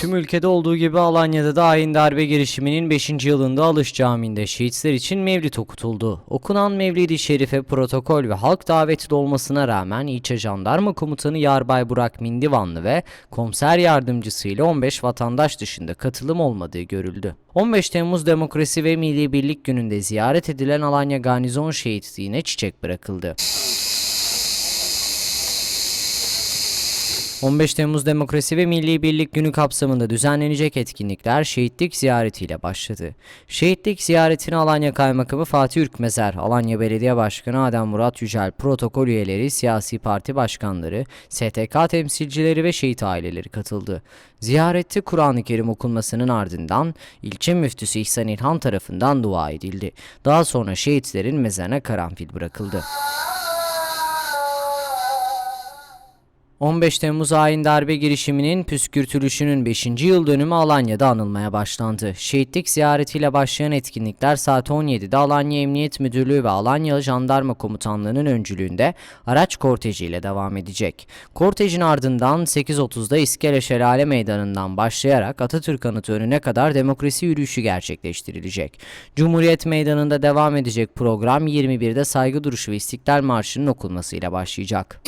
Tüm ülkede olduğu gibi Alanya'da da hain darbe girişiminin 5. yılında Alış Camii'nde şehitler için mevlid okutuldu. Okunan Mevlid-i Şerife protokol ve halk davetli olmasına rağmen İlçe Jandarma Komutanı Yarbay Burak Mindivanlı ve komiser yardımcısıyla 15 vatandaş dışında katılım olmadığı görüldü. 15 Temmuz Demokrasi ve Milli Birlik Günü'nde ziyaret edilen Alanya Garnizon Şehitliği'ne çiçek bırakıldı. 15 Temmuz Demokrasi ve Milli Birlik Günü kapsamında düzenlenecek etkinlikler şehitlik ziyaretiyle başladı. Şehitlik ziyaretini Alanya Kaymakamı Fatih Ürkmezer, Alanya Belediye Başkanı Adem Murat Yücel, protokol üyeleri, siyasi parti başkanları, STK temsilcileri ve şehit aileleri katıldı. Ziyarette Kur'an-ı Kerim okunmasının ardından ilçe müftüsü İhsan İlhan tarafından dua edildi. Daha sonra şehitlerin mezarına karanfil bırakıldı. 15 Temmuz hain darbe girişiminin püskürtülüşünün 5. yıl dönümü Alanya'da anılmaya başlandı. Şehitlik ziyaretiyle başlayan etkinlikler saat 17'de Alanya Emniyet Müdürlüğü ve Alanya Jandarma Komutanlığı'nın öncülüğünde araç kortejiyle devam edecek. Kortejin ardından 8.30'da İskele Şelale Meydanı'ndan başlayarak Atatürk Anıtı önüne kadar demokrasi yürüyüşü gerçekleştirilecek. Cumhuriyet Meydanı'nda devam edecek program 21'de saygı duruşu ve İstiklal Marşı'nın okunmasıyla başlayacak.